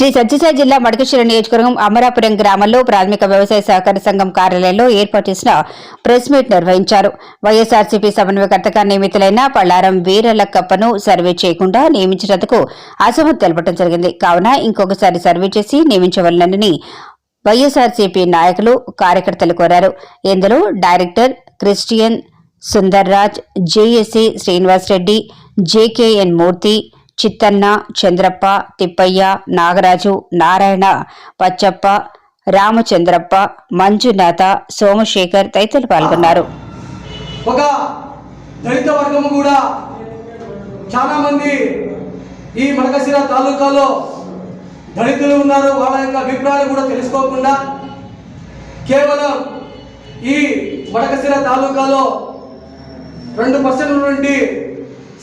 శ్రీ సత్యసాయి జిల్లా మడకశిర నియోజకవర్గం అమరాపురం గ్రామంలో ప్రాథమిక వ్యవసాయ సహకార సంఘం కార్యాలయంలో ఏర్పాటు చేసిన ప్రెస్ మీట్ నిర్వహించారు. వైఎస్ఆర్సీపీ సమన్వయకర్తగా నియమితులైన పళ్ళారం వీరలక్కప్పను సర్వే చేయకుండా నియమించినందుకు అసమర్థ తెలపడం జరిగింది. కావున ఇంకొకసారి సర్వే చేసి నియమించవలనని వైఎస్ఆర్సీపీ నాయకులు కార్యకర్తలు కోరారు. ఇందులో director Christian Sundarraj JSC Srinivasareddy JKN Murthy Chittanna Chandrappa Thippaiah Nagaraju Narayana Pachchappa Ramachandrappa Manjunatha Somashekhar తదితరులు పాల్గొన్నారు. ఒక దళిత వర్గము కూడా చాలా మంది ఈ మడకశిర తాలూకాలో దళితులు ఉన్నారు. వాళ్ళ యొక్క అభిప్రాయాలు కూడా తెలుసుకోకుండా కేవలం ఈ మడకశిర తాలూకాలో రెండు పర్సెంట్ నుండి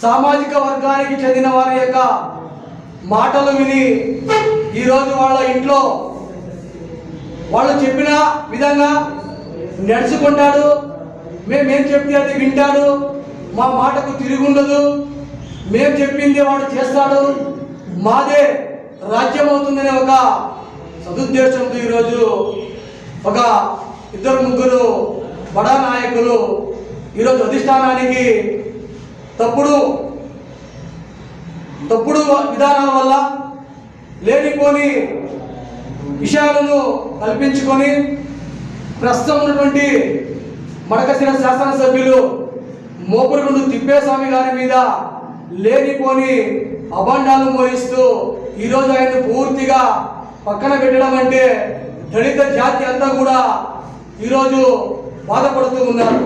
సామాజిక వర్గానికి చెందిన వారి యొక్క మాటలు విని ఈరోజు వాళ్ళ ఇంట్లో వాళ్ళు చెప్పిన విధంగా నడుచుకుంటాడు. మేమేం చెప్తే అది వింటాడు. మా మాటకు తిరుగుండదు. మేము చెప్పింది వాడు చేస్తాడు. మాదే రాజ్యం అవుతుందనే ఒక సదుద్దేశంతో ఈరోజు ఒక ఇద్దరు ముగ్గురు బడా నాయకులు ఈరోజు అధిష్టానానికి తప్పుడు తప్పుడు విధానాల వల్ల లేనిపోని విషయాలను కల్పించుకొని ప్రస్తుతం ఉన్నటువంటి మడకశిర శాసనసభ్యులు మోపురుగుండు తిప్పేస్వామి గారి మీద లేనిపోని అభండాలు మోయిస్తూ ఈరోజు ఆయన పూర్తిగా పక్కన పెట్టడం అంటే దళిత జాతి అంతా కూడా ఈరోజు బాధపడుతూ ఉన్నారు.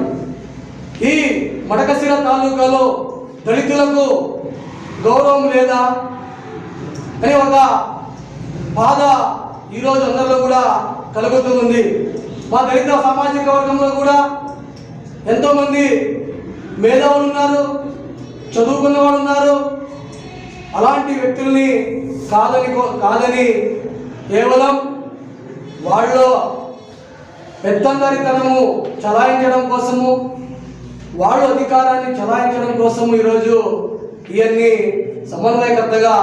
ఈ మడకశిర తాలూకాలో దళితులకు గౌరవం లేదా? అనే ఒక బాధ ఈరోజు అందరిలో కూడా కలుగుతుంది మా దళిత సామాజిక వర్గంలో కూడా ఎంతోమంది మేధావులు ఉన్నారు చదువుకున్న వాళ్ళు ఉన్నారు. అలాంటి వ్యక్తుల్ని కాదని కో- కాదని కేవలం వాళ్ళు పెత్తందరితనము చలాయించడం కోసము వాళ్ళు అధికారాన్ని చలాయించడం కోసం ఈరోజు ఇవన్నీ సమన్వయకర్తగా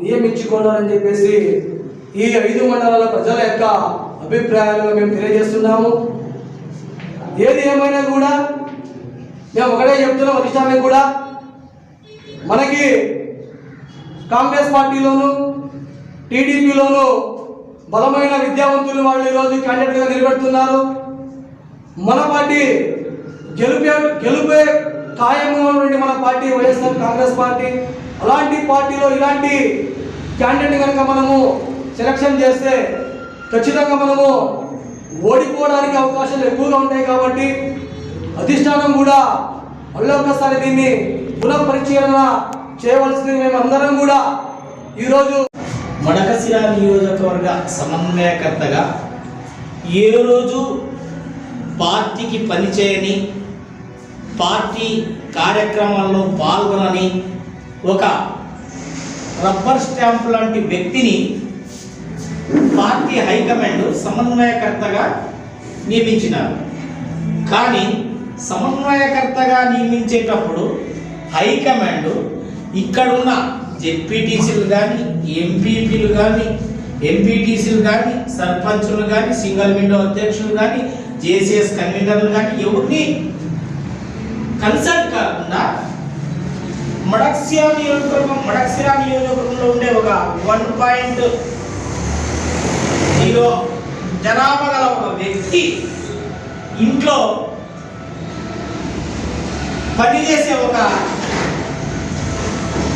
నియమించుకున్నారని చెప్పేసి ఈ ఐదు మండలాల ప్రజల యొక్క అభిప్రాయాలను మేము తెలియజేస్తున్నాము. ఏది ఏమైనా కూడా మేము ఒకటే చెప్తున్నాం అధిష్టానం కూడా మనకి కాంగ్రెస్ పార్టీలోను టీడీపీలోను బలమైన విద్యావంతులు వాళ్ళు ఈరోజు క్యాండిడేట్గా నిలబెడుతున్నారు. మన పార్టీ గెలుపే గెలుపే ఖాయంగా ఉన్నటువంటి మన పార్టీ వైఎస్ఆర్ కాంగ్రెస్ పార్టీ అలాంటి పార్టీలో ఇలాంటి క్యాండిడేట్ కనుక మనము సెలక్షన్ చేస్తే ఖచ్చితంగా మనము ఓడిపోవడానికి అవకాశాలు ఎక్కువగా ఉంటాయి కాబట్టి అధిష్టానం కూడా మళ్ళీ ఒక్కసారి దీన్ని పునఃపరిశీలన చేయవలసింది మేము అందరం కూడా ఈరోజు మడకశిర నియోజకవర్గ సమన్వయకర్తగా ఏ రోజు పార్టీకి పనిచేయని పార్టీ కార్యక్రమాల్లో పాల్గొనని ఒక రబ్బర్ స్టాంప్ లాంటి వ్యక్తిని పార్టీ హైకమాండ్ సమన్వయకర్తగా నియమించినారు. కానీ సమన్వయకర్తగా నియమించేటప్పుడు హైకమాండ్ ఇక్కడున్న జెడ్పీటీసీలు కానీ ఎంపీపీలు కానీ ఎంపీటీసీలు కానీ సర్పంచులు కానీ సింగిల్ విండో అధ్యక్షులు కానీ జేసీఎస్ కన్వీనర్లు కానీ ఎవరిని కన్సల్ట్ కాకుండా మడక్సియా నియోజకవర్గం మడక్సిరా నియోజకవర్గంలో ఉండే ఒక వన్ పాయింట్ జీరో జనాభా గల ఒక వ్యక్తి ఇంట్లో పనిచేసే ఒక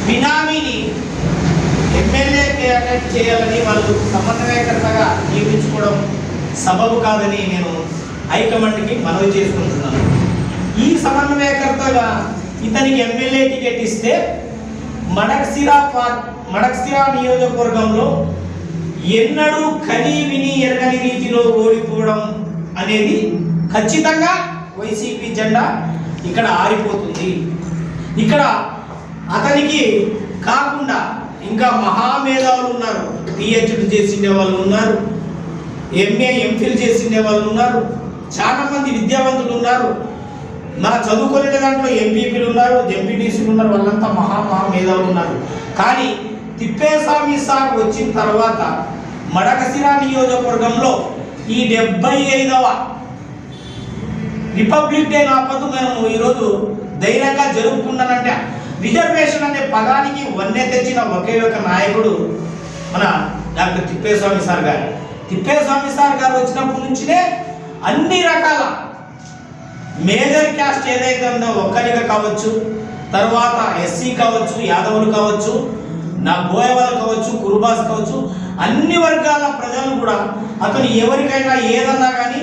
బినామీని ఎమ్మెల్యే అటెండ్ చేయాలని వాళ్ళు సమన్వయకర్తగా నియమించుకోవడం సబబు కాదని నేను హైకమాండ్కి మనవి చేసుకుంటున్నాను. ఈ సమన్వయకర్తగా ఇతనికి ఎమ్మెల్యే టికెట్ ఇస్తే మడక్సిరా పా- మడక్సిరా నియోజకవర్గంలో ఎన్నడూ కని విని ఎరగని రీతిలో ఓడిపోవడం అనేది ఖచ్చితంగా వైసీపీ జెండా ఇక్కడ ఆరిపోతుంది. ఇక్కడ అతనికి కాకుండా ఇంకా మహామేధావులు ఉన్నారు. పిహెచ్డి చేసిండే వాళ్ళు ఉన్నారు. ఎంఏ ఎంఫిల్ చేసిండే వాళ్ళు ఉన్నారు. చాలా మంది విద్యావంతులు ఉన్నారు. మన చదువుకునే దాంట్లో ఎంపీపీలు ఉన్నారు ఎంపీటీసీలు ఉన్నారు వాళ్ళంతా మహా మహా మేధావులు ఉన్నారు. కానీ తిప్పేస్వామి సార్ వచ్చిన తర్వాత మడకసిరా నియోజకవర్గంలో ఈ డెబ్బై ఐదవ రిపబ్లిక్ డే నాపదు మేము ఈరోజు ధైర్యంగా జరుపుకున్నానంటే రిజర్వేషన్ అనే పదానికి వన్నె తెచ్చిన ఒకే ఒక నాయకుడు మన డాక్టర్ తిప్పేస్వామి సార్ గారు. తిప్పేస్వామి సార్ గారు వచ్చినప్పటి నుంచినే అన్ని రకాల మేజర్ క్యాస్ట్ ఏదైతే ఉందో ఒక్కరిగా కావచ్చు తర్వాత ఎస్సీ కావచ్చు యాదవులు కావచ్చు నా గోయవాళ్ళు కావచ్చు కురుబాస్ కావచ్చు అన్ని వర్గాల ప్రజలు కూడా అతను ఎవరికైనా ఏదన్నా కానీ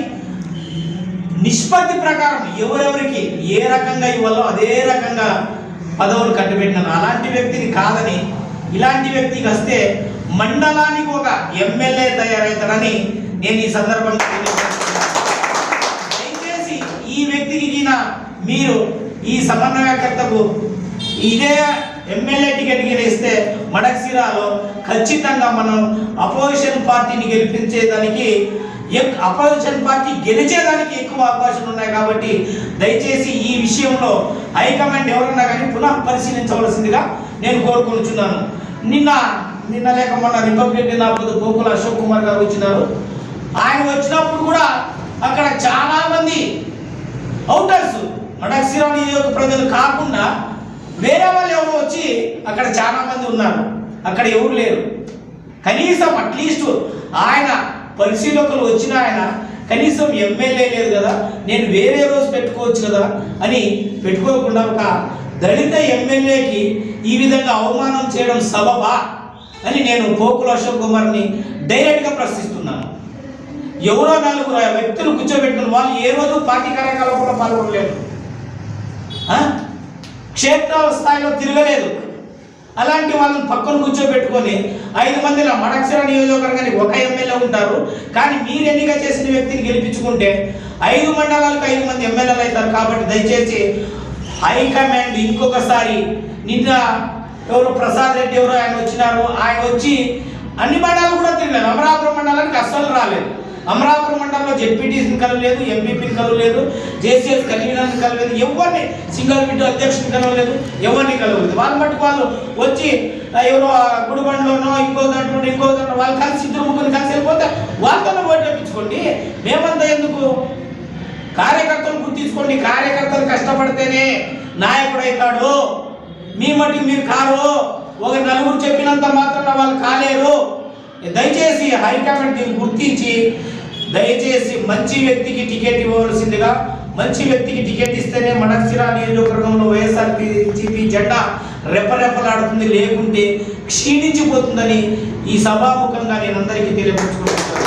నిష్పత్తి ప్రకారం ఎవరెవరికి ఏ రకంగా ఇవ్వాలో అదే రకంగా పదవులు కట్టుబెట్టినాను అలాంటి వ్యక్తిని కాదని ఇలాంటి వ్యక్తికి వస్తే మండలానికి ఒక ఎమ్మెల్యే తయారవుతాడని నేను ఈ సందర్భంగా తెలియజేస్తున్నాను. దయచేసి ఈ వ్యక్తికి మీరు ఈ సమన్వయకర్తకు ఇదే ఎమ్మెల్యే టికెట్ గెలిస్తే మడక్సిరాలో ఖచ్చితంగా మనం అపోజిషన్ పార్టీని గెలిపించేదానికి అపోజిషన్ పార్టీ గెలిచేదానికి ఎక్కువ అవకాశాలు ఉన్నాయి కాబట్టి దయచేసి ఈ విషయంలో హైకమాండ్ ఎవరన్నా కానీ పునః పరిశీలించవలసిందిగా నేను కోరుకుంటున్నాను. నిన్న నిన్న లేక మొన్న రిపబ్లిక్ డే నాపదు గోకుల అశోక్ కుమార్ గారు వచ్చినారు. ఆయన వచ్చినప్పుడు కూడా అక్కడ చాలామంది అవుటర్స్ మడక్సిరా నియోజక ప్రజలు కాకుండా వేరే వాళ్ళు ఎవరు వచ్చి అక్కడ చాలా మంది ఉన్నారు. అక్కడ ఎవరు లేరు. కనీసం అట్లీస్ట్ ఆయన పరిశీలకులు వచ్చిన ఆయన కనీసం ఎమ్మెల్యే లేదు కదా నేను వేరే రోజు పెట్టుకోవచ్చు కదా అని పెట్టుకోకుండా ఒక దళిత ఎమ్మెల్యేకి ఈ విధంగా అవమానం చేయడం సబబా అని నేను పోకుల అశోక్ కుమార్ని డైరెక్ట్గా ప్రశ్నిస్తున్నాను. ఎవరో నలుగురు వ్యక్తులు కూర్చోబెట్టిన వాళ్ళు ఏ రోజు పార్టీ కార్యకలాపాల్లో పాల్గొనలేదు. క్షేత్రాల క్షేత్ర స్థాయిలో తిరగలేదు. అలాంటి వాళ్ళని పక్కన కూర్చోబెట్టుకొని ఐదు మందిలో మడక్షర నియోజకవర్గానికి ఒక ఎమ్మెల్యే ఉంటారు. కానీ మీరు ఎన్నిక చేసిన వ్యక్తిని గెలిపించుకుంటే ఐదు మండలాలకు ఐదు మంది ఎమ్మెల్యేలు అవుతారు. కాబట్టి దయచేసి హైకమాండ్ ఇంకొకసారి నిన్న ఎవరు ప్రసాద్ రెడ్డి ఎవరు ఆయన వచ్చినారు. ఆయన వచ్చి అన్ని మండలాలు కూడా తిరిగారు అమరాపురం మండలానికి అస్సలు రాలేదు. అమరాపురం మండలంలో జెడ్పీటీసీని కలవలేదు ఎంపీపీని కలవలేదు జేసీఎస్ కన్వీనర్ని కలవలేదు ఎవరిని సింగల్ విండో అధ్యక్షుని కలవలేదు ఎవరిని కలవలేదు. వాళ్ళని బట్టి వాళ్ళు వచ్చి ఎవరో ఆ గుడిబండలోనో ఇంకో దాంట్లో ఇంకో దాంట్లో వాళ్ళు కలిసి ఇద్దరు ముగ్గురు కలిసి వెళ్ళిపోతే వాళ్ళతోనే ఓటు వేయించుకోండి మేమంతా ఎందుకు? కార్యకర్తలు గుర్తించుకోండి కార్యకర్తలు కష్టపడితేనే నాయకుడు అవుతాడు. మీ మట్టుకు మీరు కారు. ఒక నలుగురు చెప్పినంత మాత్రం వాళ్ళు కాలేరు. దయచేసి హైకమాండ్ దీన్ని గుర్తించి దయచేసి మంచి వ్యక్తికి టికెట్ ఇవ్వవలసిందిగా మంచి వ్యక్తికి టికెట్ ఇస్తేనే మడక్సిరా నియోజకవర్గంలో వైఎస్ఆర్సీపీ జెండా రెపరెపలాడుతుంది లేకుంటే క్షీణించిపోతుందని ఈ సభాముఖంగా నేను అందరికీ తెలియపరుచుకుంటున్నాను